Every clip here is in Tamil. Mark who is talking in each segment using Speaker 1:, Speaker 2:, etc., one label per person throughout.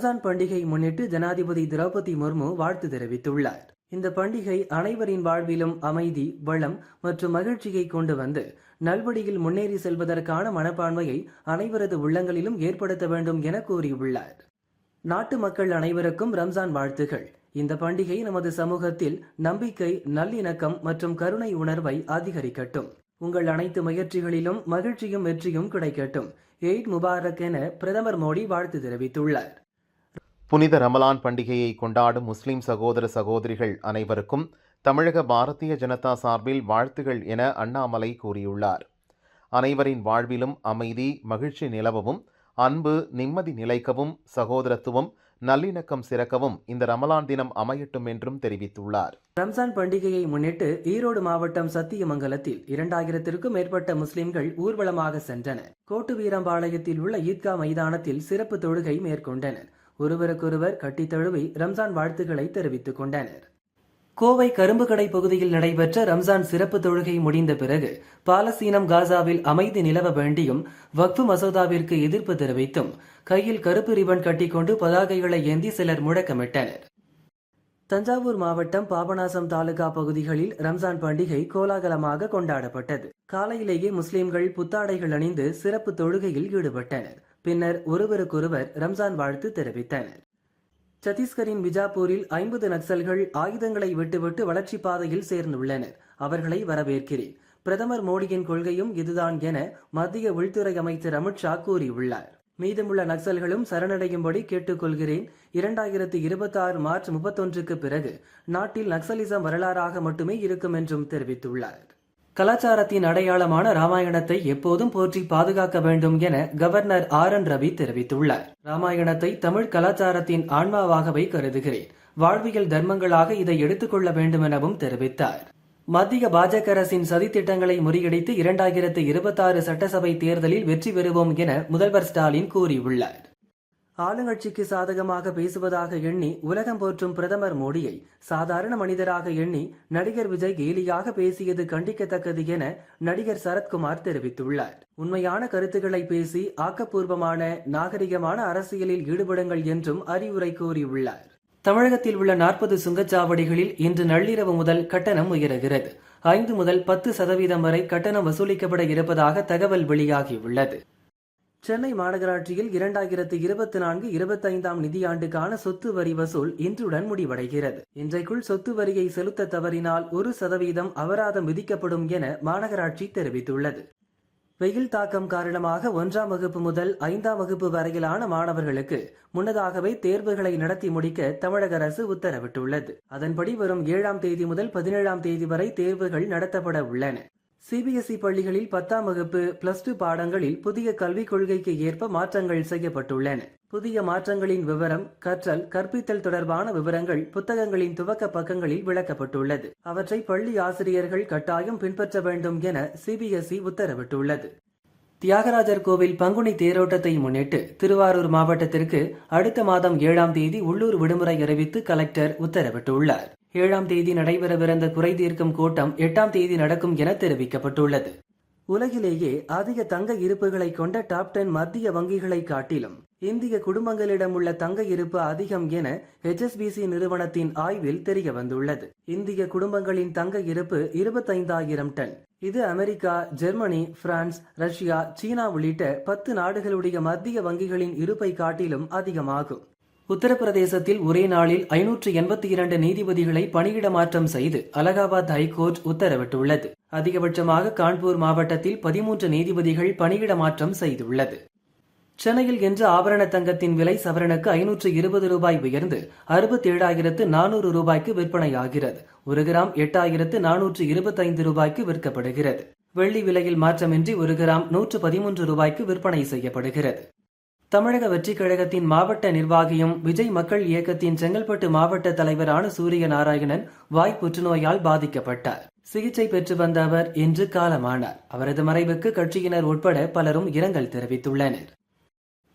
Speaker 1: ரம்ஜான் பண்டிகை முன்னிட்டு ஜனாதிபதி திரௌபதி முர்மு வாழ்த்து தெரிவித்துள்ளார். இந்த பண்டிகை அனைவரின் வாழ்விலும் அமைதி வளம் மற்றும் மகிழ்ச்சியை கொண்டு வந்து நல்வழியில் முன்னேறி செல்வதற்கான மனப்பான்மையை அனைவரது உள்ளங்களிலும் ஏற்படுத்த வேண்டும் என கூறியுள்ளார். நாட்டு மக்கள் அனைவருக்கும் ரம்ஜான் வாழ்த்துகள். இந்த பண்டிகை நமது சமூகத்தில் நம்பிக்கை நல்லிணக்கம் மற்றும் கருணை உணர்வை அதிகரிக்கட்டும். உங்கள் அனைத்து முயற்சிகளிலும் மகிழ்ச்சியும் வெற்றியும் கிடைக்கட்டும். எய்ட் முபாரக் என பிரதமர் மோடி வாழ்த்து தெரிவித்துள்ளார்.
Speaker 2: புனித ரமலான் பண்டிகையை கொண்டாடும் முஸ்லிம் சகோதர சகோதரிகள் அனைவருக்கும் தமிழக பாரதிய ஜனதா சார்பில் வாழ்த்துகள் என அண்ணாமலை கூறியுள்ளார். அனைவரின் வாழ்விலும் அமைதி மகிழ்ச்சி நிலவவும் அன்பு நிம்மதி நிலைக்கவும் சகோதரத்துவம் நல்லிணக்கம் சிறக்கவும் இந்த ரமலான் தினம் அமையட்டும் என்றும் தெரிவித்துள்ளார்.
Speaker 1: ரம்சான் பண்டிகையை முன்னிட்டு ஈரோடு மாவட்டம் சத்தியமங்கலத்தில் இரண்டாயிரத்திற்கும் மேற்பட்ட முஸ்லிம்கள் ஊர்வலமாக சென்றனர். கோட்டு வீரம்பாளையத்தில் உள்ள ஈத்கா மைதானத்தில் சிறப்பு தொழுகை மேற்கொண்டனர். ஒருவருக்கொருவர் கட்டித்தழுவி ரம்ஜான் வாழ்த்துக்களை தெரிவித்துக் கொண்டனர். கோவை கரும்புக்கடை பகுதியில் நடைபெற்ற ரம்ஜான் சிறப்பு தொழுகை முடிந்த பிறகு பாலஸ்தீனம் காசாவில் அமைதி நிலவ வேண்டியும் வக்ஃபு மசோதாவிற்கு எதிர்ப்பு தெரிவித்தும் கையில் கருப்பு ரிபன் கட்டிக்கொண்டு பதாகைகளை ஏந்தி சிலர் முழக்கமிட்டனர் தஞ்சாவூர் மாவட்டம் பாபநாசம் தாலுகா பகுதிகளில் ரம்ஜான் பண்டிகை கோலாகலமாக கொண்டாடப்பட்டது. காலையிலேயே முஸ்லிம்கள் புத்தாடைகள் அணிந்து சிறப்பு தொழுகையில் ஈடுபட்டனர். பின்னர் ஒருவருக்கொருவர் ரம்ஜான் வாழ்த்து தெரிவித்தனர். சத்தீஸ்கரின் பிஜாப்பூரில் ஐம்பது நக்சல்கள் ஆயுதங்களை விட்டுவிட்டு வளர்ச்சி பாதையில் சேர்ந்துள்ளனர். அவர்களை வரவேற்கிறேன். பிரதமர் மோடியின் கொள்கையும் இதுதான் என மத்திய உள்துறை அமைச்சர் அமித்ஷா கூறியுள்ளார். மீதமுள்ள நக்சல்களும் சரணடையும்படி கேட்டுக்கொள்கிறேன். இரண்டாயிரத்து இருபத்தாறு மார்ச் முப்பத்தொன்றுக்கு பிறகு நாட்டில் நக்சலிசம் வரலாறாக மட்டுமே இருக்கும் என்றும் தெரிவித்துள்ளார். கலாச்சாரத்தின் அடையாளமான ராமாயணத்தை எப்போதும் போற்றி பாதுகாக்க வேண்டும் என கவர்னர் ஆர் என் ரவி தெரிவித்துள்ளார். ராமாயணத்தை தமிழ் கலாச்சாரத்தின் ஆன்மாவாகவே கருதுகிறேன். வாழ்வியல் தர்மங்களாக இதை எடுத்துக்கொள்ள வேண்டும் எனவும் தெரிவித்தார். மத்திய பாஜக அரசின் சதித்திட்டங்களை முறியடித்து இரண்டாயிரத்து இருபத்தாறு சட்டசபை தேர்தலில் வெற்றி பெறுவோம் என முதல்வர் ஸ்டாலின் கூறியுள்ளார். ஆளுங்கட்சிக்கு சாதகமாக பேசுவதாக எண்ணி உலகம் போற்றும் பிரதமர் மோடியை சாதாரண மனிதராக எண்ணி நடிகர் விஜய் கேலியாக பேசியது கண்டிக்கத்தக்கது என நடிகர் சரத்குமார் தெரிவித்துள்ளார். உண்மையான கருத்துக்களை பேசி ஆக்கப்பூர்வமான நாகரிகமான அரசியலில் ஈடுபடுங்கள் என்றும் அறிவுரை கூறியுள்ளார். தமிழகத்தில் உள்ள நாற்பது சுங்கச்சாவடிகளில் இன்று நள்ளிரவு முதல் கட்டணம் உயருகிறது. ஐந்து முதல் பத்து சதவீதம் வரை கட்டணம் வசூலிக்கப்பட இருப்பதாக தகவல் வெளியாகியுள்ளது. சென்னை மாநகராட்சியில் இரண்டாயிரத்து இருபத்தி நான்கு இருபத்தைந்தாம் நிதியாண்டுக்கான சொத்து வரி வசூல் இன்றுடன் முடிவடைகிறது. இன்றைக்குள் சொத்து வரியை செலுத்த தவறினால் ஒரு சதவீதம் அபராதம் விதிக்கப்படும் என மாநகராட்சி தெரிவித்துள்ளது. வெயில் தாக்கம் காரணமாக ஒன்றாம் வகுப்பு முதல் ஐந்தாம் வகுப்பு வரையிலான மாணவர்களுக்கு முன்னதாகவே தேர்வுகளை நடத்தி முடிக்க தமிழக அரசு உத்தரவிட்டுள்ளது. அதன்படி வரும் ஏழாம் தேதி முதல் பதினேழாம் தேதி வரை தேர்வுகள் நடத்தப்பட உள்ளன. சிபிஎஸ்இ பள்ளிகளில் பத்தாம் வகுப்பு பிளஸ் டூ பாடங்களில் புதிய கல்விக் கொள்கைக்கு ஏற்ப மாற்றங்கள் செய்யப்பட்டுள்ளன. புதிய மாற்றங்களின் விவரம் கற்றல் கற்பித்தல் தொடர்பான விவரங்கள் புத்தகங்களின் துவக்க பக்கங்களில் விளக்கப்பட்டுள்ளது. அவற்றை பள்ளி ஆசிரியர்கள் கட்டாயம் பின்பற்ற வேண்டும் என சிபிஎஸ்இ உத்தரவிட்டுள்ளது. தியாகராஜர் கோவில் பங்குனி தேரோட்டத்தை முன்னிட்டு திருவாரூர் மாவட்டத்திற்கு அடுத்த மாதம் ஏழாம் தேதி உள்ளூர் விடுமுறை அறிவித்து கலெக்டர் உத்தரவிட்டுள்ளார். ஏழாம் தேதி நடைபெறவிருந்த குறை தீர்க்கும் கூட்டம் எட்டாம் தேதி நடக்கும் என தெரிவிக்கப்பட்டுள்ளது. உலகிலேயே அதிக தங்க இருப்புகளை கொண்ட டாப் டென் மத்திய வங்கிகளை காட்டிலும் இந்திய குடும்பங்களிடம் உள்ள தங்க இருப்பு அதிகம் என ஹெச்எஸ்பிசி நிறுவனத்தின் ஆய்வில் தெரிய வந்துள்ளது இந்திய குடும்பங்களின் தங்க இருப்பு இருபத்தைந்தாயிரம் டன். இது America Germany France Russia China உள்ளிட்ட பத்து நாடுகளுடைய மத்திய வங்கிகளின் இருப்பை காட்டிலும் அதிகமாகும். உத்தரப்பிரதேசத்தில் ஒரே நாளில் ஐநூற்று எண்பத்தி இரண்டு நீதிபதிகளை பணியிட மாற்றம் செய்து அலகாபாத் ஹைகோர்ட் உத்தரவிட்டுள்ளது. அதிகபட்சமாக கான்பூர் மாவட்டத்தில் பதிமூன்று நீதிபதிகள் பணியிட மாற்றம் செய்துள்ளது. சென்னையில் இன்று ஆபரண தங்கத்தின் விலை சவரனுக்கு ஐநூற்று இருபது ரூபாய் உயர்ந்து அறுபத்தி ஏழாயிரத்து நானூறு ரூபாய்க்கு விற்பனையாகிறது. ஒரு கிராம் எட்டாயிரத்து நானூற்று இருபத்தைந்து ரூபாய்க்கு விற்கப்படுகிறது. வெள்ளி விலையில் மாற்றமின்றி ஒரு கிராம் நூற்று பதிமூன்று ரூபாய்க்கு விற்பனை செய்யப்படுகிறது. தமிழக வெற்றிக் கழகத்தின் மாவட்ட நிர்வாகியும் விஜய் மக்கள் இயக்கத்தின் செங்கல்பட்டு மாவட்ட தலைவரான சூரிய நாராயணன் வாய் புற்றுநோயால் பாதிக்கப்பட்டார். சிகிச்சை பெற்று வந்த அவர் இன்று காலமானார். அவரது மறைவுக்கு கட்சியினர் உட்பட பலரும் இரங்கல் தெரிவித்துள்ளனர்.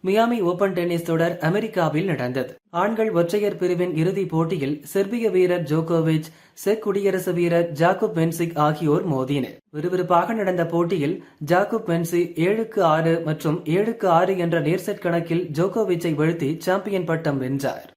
Speaker 1: மியாமி ஓபன் டென்னிஸ் தொடர் அமெரிக்காவில் நடந்தது. ஆண்கள் ஒற்றையர் பிரிவின் இறுதிப் போட்டியில் செர்பிய வீரர் ஜோகோவிச் செக் குடியரசு வீரர் ஜாக்குப் வென்சிக் ஆகியோர் மோதினர் விறுவிறுப்பாக நடந்த போட்டியில் ஜாக்குப் பென்சி ஏழுக்கு ஆறு மற்றும் ஏழுக்கு ஆறு என்ற நேர்செட் கணக்கில் ஜோகோவிச்சை வீழ்த்தி சாம்பியன் பட்டம் வென்றார்.